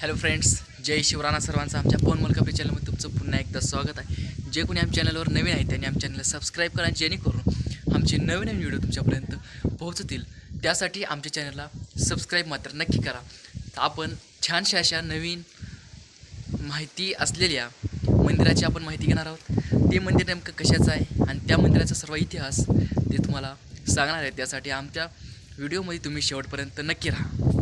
Hello friends जय शिवराणा सर्वांचं आमच्या phone मुलकापरी चॅनलमध्ये तुमचं पुन्हा एकदा स्वागत आहे. जे कोणी आमच्या चॅनलवर नवीन आहे त्यांनी आमच्या चॅनलला सबस्क्राईब करा जेणेकरून आमचे नवीन नवीन व्हिडिओ तुमच्यापर्यंत पोहोचतील. त्यासाठी आमच्या चॅनलला सबस्क्राईब मात्र नक्की करा. आपण छानशा अशा नवीन माहिती असलेल्या मंदिराची आपण माहिती घेणार आहोत. ते मंदिर नेमकं कशाचं आहे आणि त्या मंदिराचा सर्व इतिहास ते तुम्हाला सांगणार आहे त्यासाठी आमच्या व्हिडिओमध्ये तुम्ही शेवटपर्यंत नक्की राहा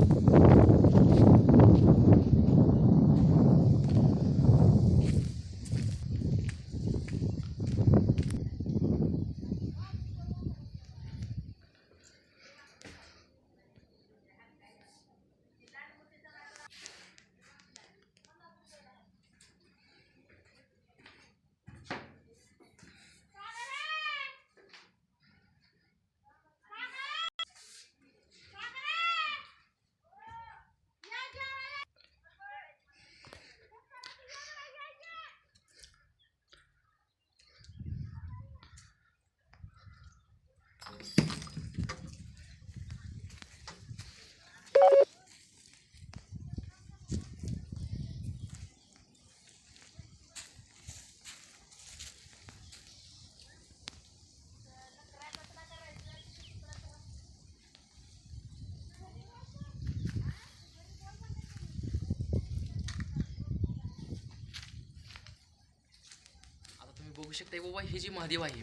आता तुम्ही बघू शकता. बाबा हे जे महादेव आहे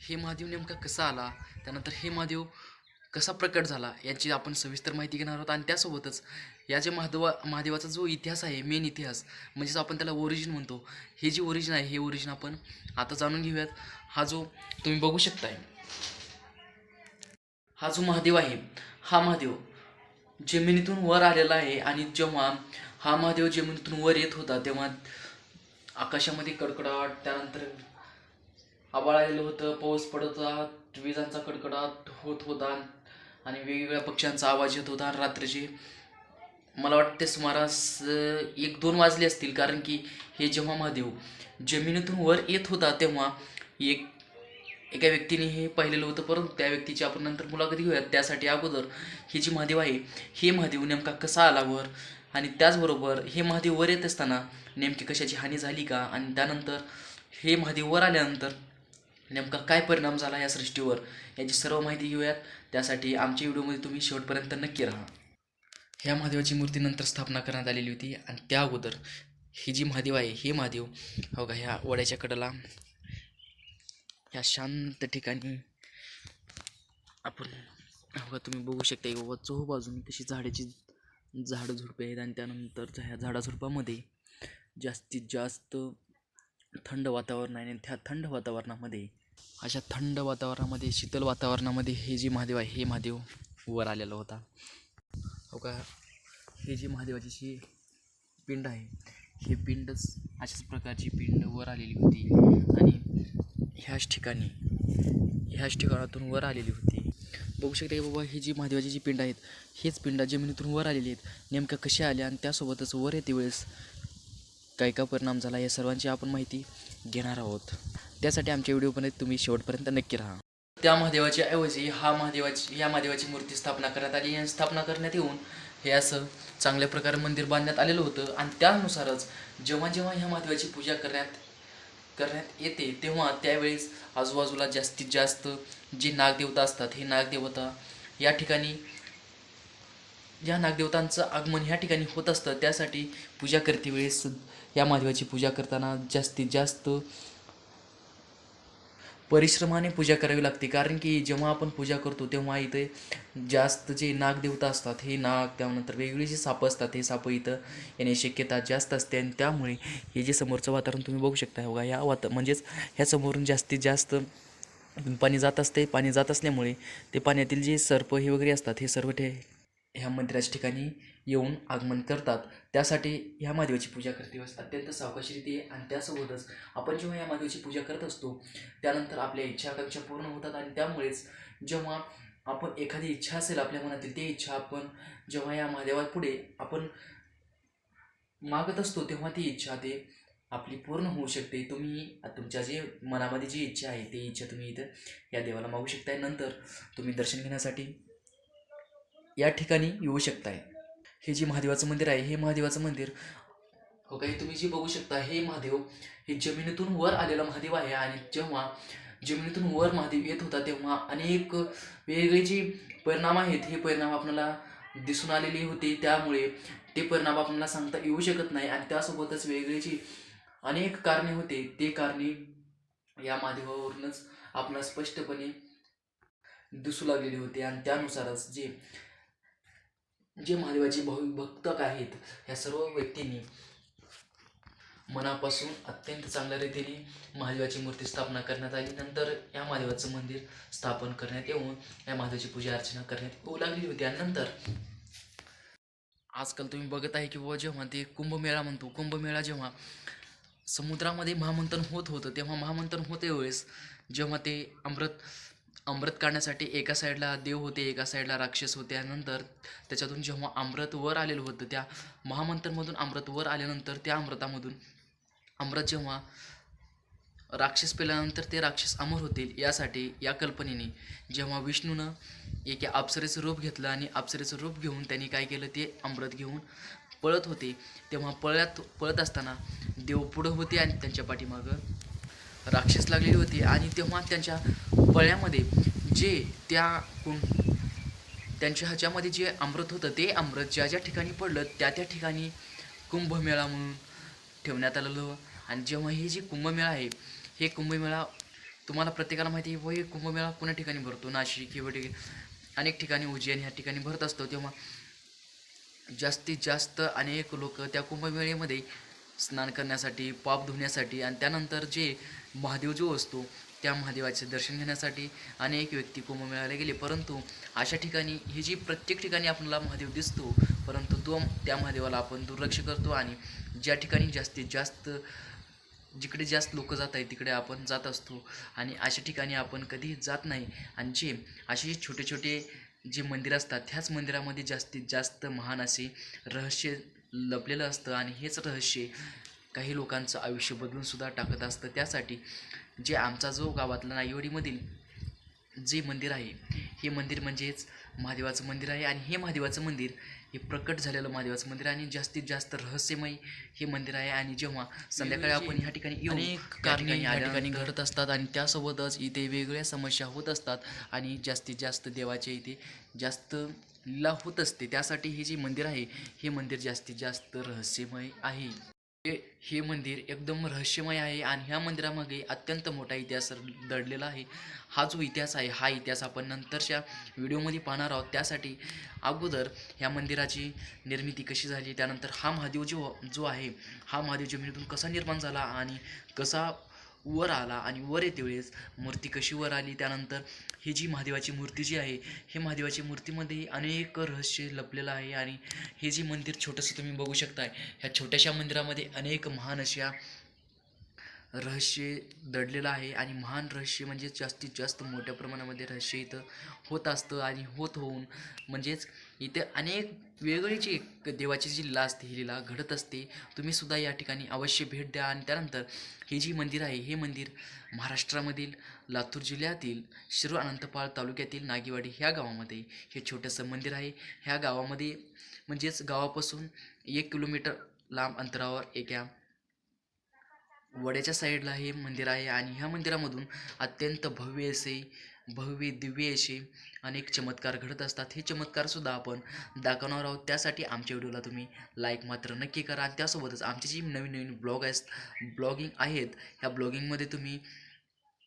हे महादेव नेमका कसा आला? त्यानंतर हे महादेव कसा प्रकट झाला? याची आपण सविस्तर माहिती घेणार आहोत. आणि त्यासोबतच या जे महादेवा महादेवाचा जो इतिहास आहे मेन इतिहास म्हणजेच आपण त्याला ओरिजिन म्हणतो. हे जे ओरिजिन आहे हे ओरिजिन आपण आता जाणून घेऊयात. हा जो तुम्ही बघू शकताय हा जो महादेव आहे हा महादेव जमिनीतून वर आलेला आहे. आणि जेव्हा हा महादेव जमिनीतून वर येत होता तेव्हा आकाशामध्ये कडकडाट त्यानंतर आबाळ आलेलं होतं पाऊस पडत होता विजांचा कडकडाट होत होता आणि वेगवेगळ्या पक्ष्यांचा आवाज येत होता रात्रीचे. मला वाटते सुमारास एक दोन वाजले असतील कारण की हे जेव्हा महादेव जमिनीतून वर येत होता तेव्हा एक एका व्यक्तीने हे पाहिलेलं होतं. परंतु त्या व्यक्तीची आपण नंतर मुलाखत घेऊयात. त्यासाठी अगोदर हे जे महादेव आहे हे महादेव नेमका कसा आला वर? आणि त्याचबरोबर हे महादेव वर येत असताना नेमकी कशाची हानी झाली का? आणि त्यानंतर हे महादेव वर आल्यानंतर नेमका काय परिणाम झाला या सृष्टीवर याची सर्व माहिती घेऊयात. त्यासाठी आमच्या व्हिडिओमध्ये तुम्ही शेवटपर्यंत नक्की राहा. ह्या महादेवाची मूर्ती नंतर स्थापना करण्यात आलेली होती आणि त्या अगोदर ही जी महादेव आहे हे महादेव हो का ह्या वड्याच्या कडेला ह्या शांत ठिकाणी आपण हो का तुम्ही बघू शकता की बाबा चोह तशी झाडाची झाडं झुडपे आहेत आणि त्यानंतर ह्या झाडाझुडपामध्ये जास्तीत जास्त थंड वातावरण आहे आणि त्या थंड वातावरणामध्ये अशा थंड वातावरणामध्ये शीतल वातावरणामध्ये हे जे महादेव आहे हे महादेव वर आलेला होता. हो का? हे जे महादेवाची जी पिंड आहे हे पिंडच अशाच प्रकारची पिंड वर आलेली होती. आणि ह्याच ठिकाणी ह्याच ठिकाणातून वर आलेली होती. बघू शकता की बाबा हे जी महादेवाची जी पिंड आहेत हेच पिंड जमिनीतून वर आलेली आहेत. नेमक्या कशा आल्या आणि त्यासोबतच वर येते वेळेस काय काय परिणाम झाला या सर्वांची आपण माहिती घेणार आहोत. त्यासाठी आमच्या व्हिडिओपर्यंत तुम्ही शेवटपर्यंत नक्की राहा. त्या महादेवाच्या ऐवजी हा महादेवाची या महादेवाची मूर्ती स्थापना करण्यात आली आणि स्थापना करण्यात येऊन हे असं चांगल्या प्रकारे मंदिर बांधण्यात आलेलं होतं. आणि त्यानुसारच जेव्हा जेव्हा ह्या महादेवाची पूजा करण्यात करण्यात येते तेव्हा त्यावेळेस आजूबाजूला जास्तीत जास्त जे नागदेवता असतात हे नागदेवता या ठिकाणी या नागदेवतांचं आगमन ह्या ठिकाणी होत असतं. त्यासाठी पूजा करते वेळेस या महादेवाची पूजा करताना जास्तीत जास्त परिश्रमाने पूजा करावी लागते. कारण की जेव्हा आपण पूजा करतो तेव्हा इथे जास्त जे नागदेवता असतात हे नाग त्यानंतर वेगवेगळे जे सापं असतात हे सापं इथं येण्याची शक्यता जास्त असते. आणि त्यामुळे हे जे समोरचं वातावरण तुम्ही बघू शकता बघा ह्या वाता म्हणजेच ह्या समोरून जास्तीत जास्त पाणी जात असते. पाणी जात असल्यामुळे ते पाण्यातील जे सर्प हे वगैरे असतात हे सर्व ठे ह्या मंदिराच्या ठिकाणी येऊन आगमन करतात. त्यासाठी ह्या महादेवाची पूजा करते वेळेस अत्यंत सावकाशी रीती आहे आणि त्यासोबतच आपण जेव्हा या महादेवाची पूजा करत असतो त्यानंतर आपल्या इच्छा आकांक्षा पूर्ण होतात आणि त्यामुळेच जेव्हा आपण एखादी इच्छा असेल आपल्या मनातील ती इच्छा आपण जेव्हा या महादेवापुढे आपण मागत असतो तेव्हा ती इच्छा ते आपली पूर्ण होऊ शकते. तुम्ही तुमच्या जे मनामध्ये जी इच्छा आहे ती इच्छा तुम्ही इथं या देवाला मागू शकताय. नंतर तुम्ही दर्शन घेण्यासाठी या ठिकाणी येऊ शकताय. हे जे महादेवाचं मंदिर आहे हे महादेवाचं मंदिर हो काही तुम्ही जे बघू शकता हे महादेव हे जमिनीतून वर आलेला महादेव आहे आणि जेव्हा जमिनीतून वर महादेव येत होता तेव्हा अनेक वेगवेगळे जे परिणाम आहेत हे परिणाम आपल्याला दिसून आलेले होते. त्यामुळे ते परिणाम आपल्याला सांगता येऊ शकत नाही आणि त्यासोबतच वेगळे जी अनेक कारणे होते ते कारणे या महादेवावरूनच आपल्याला स्पष्टपणे दिसू लागलेले होते आणि त्यानुसारच जे जे महादेवाचे भक्तक आहेत ह्या सर्व व्यक्तींनी मनापासून अत्यंत चांगल्या रीतीने महादेवाची मूर्ती स्थापना करण्यात आली. नंतर या महादेवाचं मंदिर स्थापन करण्यात येऊन या महादेवाची पूजा अर्चना करण्यात येऊ लागली होती. आणि नंतर आजकाल तुम्ही बघत आहे की बाबा जेव्हा ते कुंभमेळा म्हणतो कुंभमेळा जेव्हा समुद्रामध्ये महामंथन होत होतं तेव्हा महामंथन होते वेळेस जेव्हा ते अमृत अमृत काढण्यासाठी एका साईडला देव होते एका साईडला राक्षस होते. त्यानंतर नंतर त्याच्यातून जेव्हा अमृत वर आलेलं होतं त्या महामंत्रमधून अमृत वर आल्यानंतर त्या अमृतामधून अमृत जेव्हा राक्षस पेल्यानंतर ते राक्षस अमर होतील यासाठी या कल्पनेने जेव्हा विष्णूनं एका अप्सरेचं रूप घेतलं आणि अप्सरेचं रूप घेऊन त्यांनी काय केलं ते अमृत घेऊन पळत होते. तेव्हा पळत पळत असताना देव पुढं होते आणि त्यांच्या पाठीमागं राक्षस लागलेली होती. आणि तेव्हा त्यांच्या पळ्यामध्ये जे त्या कुं त्यांच्या ह्याच्यामध्ये जे अमृत होतं ते अमृत ज्या ज्या ठिकाणी पडलं त्या त्या ठिकाणी कुंभमेळा म्हणून ठेवण्यात आलेलं. आणि जेव्हा हे जे कुंभमेळा आहे हे कुंभमेळा तुम्हाला प्रत्येकाला माहिती आहे व हे कुंभमेळा कोणा ठिकाणी भरतो? नाशिक किंवा अनेक ठिकाणी उज्जैन ह्या ठिकाणी भरत असतो. तेव्हा जास्तीत जास्त अनेक लोक त्या कुंभमेळेमध्ये स्नान करण्यासाठी पाप धुण्यासाठी आणि त्यानंतर जे महादेव जो असतो त्या महादेवाचे दर्शन घेण्यासाठी अनेक व्यक्ती कुंभमेळ्याला गेले. परंतु अशा ठिकाणी ही जी प्रत्येक ठिकाणी आपल्याला महादेव दिसतो परंतु तो त्या महादेवाला आपण दुर्लक्ष करतो आणि ज्या ठिकाणी जास्तीत जास्त जिकडे जास्त लोक जात आहेत तिकडे आपण जात असतो. आणि अशा ठिकाणी आपण कधीही जात नाही. आणि जे असे छोटे छोटे जे मंदिर असतात त्याच मंदिरामध्ये जास्तीत जास्त महान असे रहस्य लपलेलं असतं आणि हेच रहस्य काही लोकांचं आयुष्य बदलून सुद्धा टाकत असतं. त्यासाठी जे आमचा जो गावातला नाईवडीमधील जे मंदिर आहे हे मंदिर म्हणजेच महादेवाचं मंदिर आहे आणि हे महादेवाचं मंदिर हे प्रकट झालेलं महादेवाचं मंदिर आहे आणि जास्तीत जास्त रहस्यमय हे मंदिर आहे आणि जेव्हा संध्याकाळी आपण ह्या ठिकाणी अनेक कारणे या ठिकाणी घडत असतात आणि त्यासोबतच इथे वेगवेगळ्या समस्या होत असतात आणि जास्तीत जास्त देवाच्या इथे जास्त लीला होत असते. त्यासाठी हे जे मंदिर आहे हे मंदिर जास्तीत जास्त रहस्यमय आहे. हे हे मंदिर एकदम रहस्यमय आहे आणि ह्या मंदिरामागे अत्यंत मोठा इतिहास दडलेला आहे. हा जो इतिहास आहे हा इतिहास आपण नंतरच्या व्हिडिओमध्ये पाहणार आहोत. त्यासाठी अगोदर ह्या मंदिराची निर्मिती कशी झाली त्यानंतर हा महादेव जो जो आहे हा महादेव जमिनीतून कसा निर्माण झाला आणि कसा वर आला आणि वर येते वेळेस. मूर्ती कशी वर आली? त्यानंतर ही जी महादेवाची मूर्ती जी आहे हे महादेवाची मूर्तीमध्ये अनेक रहस्य लपलेलं आहे आणि हे जे मंदिर छोटंसं तुम्ही बघू शकताय ह्या छोट्याशा मंदिरामध्ये अनेक महान अशा रहस्य दडलेलं आहे आणि महान रहस्य म्हणजे जास्तीत जास्त मोठ्या प्रमाणामध्ये रहस्य इथं होत असतं आणि होत होऊन म्हणजेच इथे अनेक वेगवेगळीची एक देवाची जी लीला असते ही लीला घडत असते तुम्ही सुद्धा या ठिकाणी अवश्य भेट द्या. आणि त्यानंतर हे जी मंदिर आहे हे मंदिर महाराष्ट्रामधील लातूर जिल्ह्यातील शिरूर अनंतपाळ तालुक्यातील नागेवाडी ह्या गावामध्ये हे छोटंसं मंदिर आहे. ह्या गावामध्ये म्हणजेच गावापासून एक किलोमीटर लांब अंतरावर एका वड्याच्या साईडला हे मंदिर आहे आणि ह्या मंदिरामधून अत्यंत भव्य असे भव्य दिव्य असे अनेक चमत्कार घडत असतात. हे चमत्कारसुद्धा आपण दाखवणार आहोत. त्यासाठी आमच्या व्हिडिओला तुम्ही लाईक मात्र नक्की करा. आणि त्यासोबतच आमचे जी नवीन नवीन ब्लॉग आहेत ब्लॉगिंग आहेत ह्या ब्लॉगिंगमध्ये तुम्ही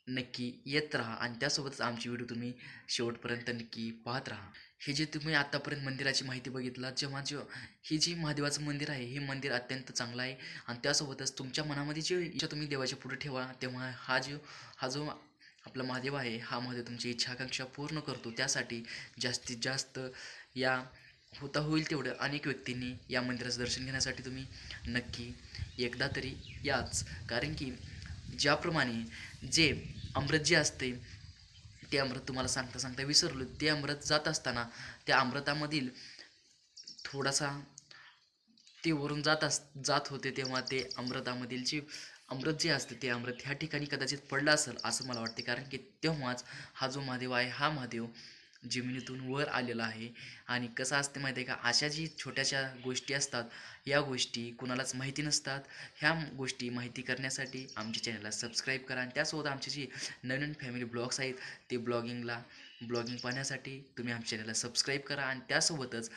नक्की येत राहा आणि त्यासोबतच आमची व्हिडिओ तुम्ही शेवटपर्यंत नक्की पाहत राहा. हे जे तुम्ही आत्तापर्यंत मंदिराची माहिती बघितला जेव्हा जे हे जे महादेवाचं मंदिर आहे हे मंदिर अत्यंत चांगलं आहे आणि त्यासोबतच तुमच्या मनामध्ये जे इच्छा तुम्ही देवाच्या पुढे ठेवा तेव्हा हा जो हा जो आपला महादेव आहे हा महादेव तुमची इच्छाकांक्षा पूर्ण करतो. त्यासाठी जास्तीत जास्त या होता होईल तेवढं अनेक व्यक्तींनी या मंदिराचं दर्शन घेण्यासाठी तुम्ही नक्की एकदा तरी याच. कारण की ज्याप्रमाणे जे अमृत जे असते ते अमृत तुम्हाला सांगता सांगता विसरलो ते अमृत जात असताना त्या अमृतामधील थोडासा ते वरून जात अस जात होते तेव्हा ते अमृतामधील जे अमृत जे असते ते अमृत ह्या ठिकाणी कदाचित पडलं असेल असं मला वाटते. कारण की तेव्हाच हा जो महादेव आहे हा महादेव जमिनीतून वर आलेला आहे. आणि कसं असते माहिती आहे का? अशा जी छोट्याशा गोष्टी असतात या गोष्टी कुणालाच माहिती नसतात. ह्या गोष्टी माहिती करण्यासाठी आमच्या चॅनलला सबस्क्राईब करा आणि त्यासोबत आमचे जे नवीन फॅमिली ब्लॉग्स आहेत ते ब्लॉगिंगला ब्लॉगिंग पाहण्यासाठी तुम्ही आमच्या चॅनलला सबस्क्राईब करा आणि त्यासोबतच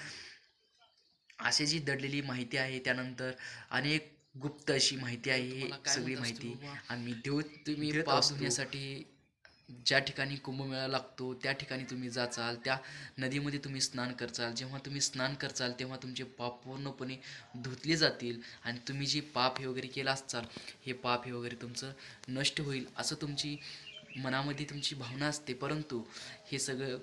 अशी जी दडलेली माहिती आहे त्यानंतर अनेक गुप्त अशी माहिती आहे ही सगळी माहिती आम्ही देऊ तुम्ही. धुण्यासाठी ज्या ठिकाणी कुंभमेळा लागतो त्या ठिकाणी तुम्ही जाचाल त्या नदीमध्ये तुम्ही स्नान करचाल. जेव्हा तुम्ही स्नान करचाल तेव्हा तुमचे पाप पूर्णपणे धुतले जातील आणि तुम्ही जे पाप हे वगैरे केलं असाल हे पाप हे वगैरे तुमचं नष्ट होईल असं तुमची मनामध्ये तुमची भावना असते. परंतु हे सगळं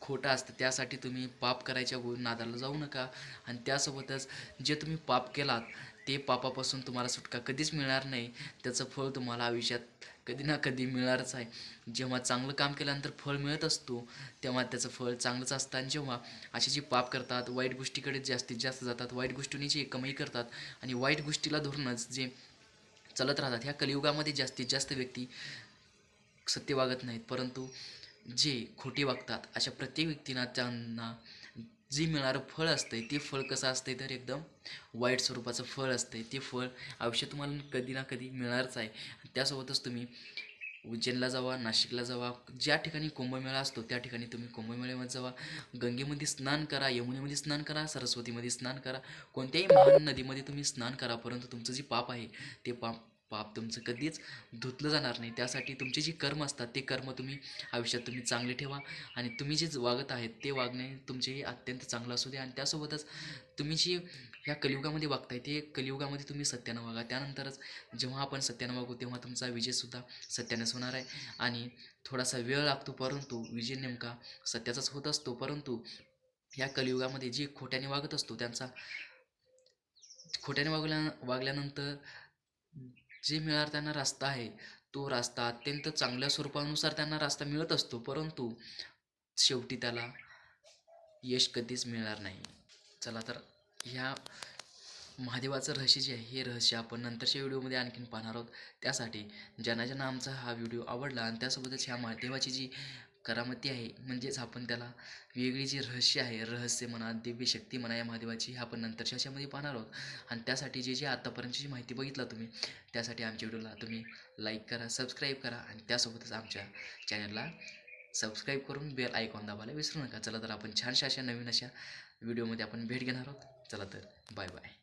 खोटं असतं. त्यासाठी तुम्ही पाप करायच्या नादाला जाऊ नका. आणि त्यासोबतच जे तुम्ही पाप केलात ते पापापासून तुम्हाला सुटका कधीच मिळणार नाही. त्याचं फळ तुम्हाला आयुष्यात कधी ना कधी मिळणारच आहे. जेव्हा चांगलं काम केल्यानंतर फळ मिळत असतो तेव्हा त्याचं फळ चांगलंच असतं. आणि जेव्हा असे जे पाप करतात वाईट गोष्टीकडे जास्तीत जास्त जातात वाईट गोष्टींनी जे कमाई करतात आणि वाईट गोष्टीला धरूनच जे चालत राहतात ह्या कलियुगामध्ये जास्तीत जास्त व्यक्ती सत्य वागत नाहीत. परंतु जे खोटे वागतात अशा प्रत्येक व्यक्तींना त्यांना जे मिळणारं फळ असतंय ते फळ कसं असतंय तर एकदम वाईट स्वरूपाचं फळ असतंय. ते फळ आयुष्य तुम्हाला कधी ना कधी मिळणारच आहे. त्यासोबतच तुम्ही उज्जैनला जावा नाशिकला जावा ज्या ठिकाणी कुंभमेळा असतो त्या ठिकाणी तुम्ही कुंभमेळ्यामध्ये जावा. गंगेमध्ये स्नान करा यमुनेमध्ये स्नान करा सरस्वतीमध्ये स्नान करा. कोणत्याही महान नदीमध्ये तुम्ही स्नान करा परंतु तुमचं जे पाप आहे ते पाप पाप तुमचं कधीच धुतलं जाणार नाही. त्यासाठी तुमचे जे कर्म असतात ते कर्म तुम्ही आयुष्यात तुम्ही चांगले ठेवा आणि तुम्ही जे वागत आहेत ते वागणे तुमचेही अत्यंत चांगलं असू द्या आणि त्यासोबतच तुम्ही जे ह्या कलियुगामध्ये वागताय ते कलियुगामध्ये तुम्ही सत्यानं वागा. त्यानंतरच जेव्हा आपण सत्यानं वागू तेव्हा तुमचा विजयसुद्धा सत्यानेच होणार आहे. आणि थोडासा वेळ लागतो परंतु विजय नेमका सत्याचाच होत असतो. परंतु ह्या कलियुगामध्ये जे खोट्याने वागत असतो त्यांचा खोट्याने वागल्या वागल्यानंतर जे मिळणार त्यांना रस्ता आहे तो रस्ता अत्यंत चांगल्या स्वरूपानुसार त्यांना रस्ता मिळत असतो परंतु शेवटी त्याला यश कधीच मिळणार नाही. चला तर ह्या महादेवाचं रहस्य जे आहे हे रहस्य आपण नंतरच्या व्हिडिओमध्ये आणखीन पाहणार आहोत. त्यासाठी ज्यांना ज्यांना आमचा हा व्हिडिओ आवडला आणि त्यासोबतच ह्या महादेवाची जी करामती आहे. म्हणजेच आपण त्याला वेगळी जी रहस्य आहे रहस्य म्हणा दिव्य शक्ती म्हणा या महादेवाची हे आपण नंतरच्या याच्यामध्ये पाहणार आहोत. आणि त्यासाठी जे जे आत्तापर्यंतची जी माहिती बघितला तुम्ही त्यासाठी आमच्या व्हिडिओला तुम्ही लाईक करा सबस्क्राईब करा आणि त्यासोबतच आमच्या चॅनलला सबस्क्राईब करून बेल आयकॉन दाबायला विसरू नका. चला तर आपण छानशा अशा नवीन अशा व्हिडिओमध्ये आपण भेट घेणार आहोत. चला तर बाय बाय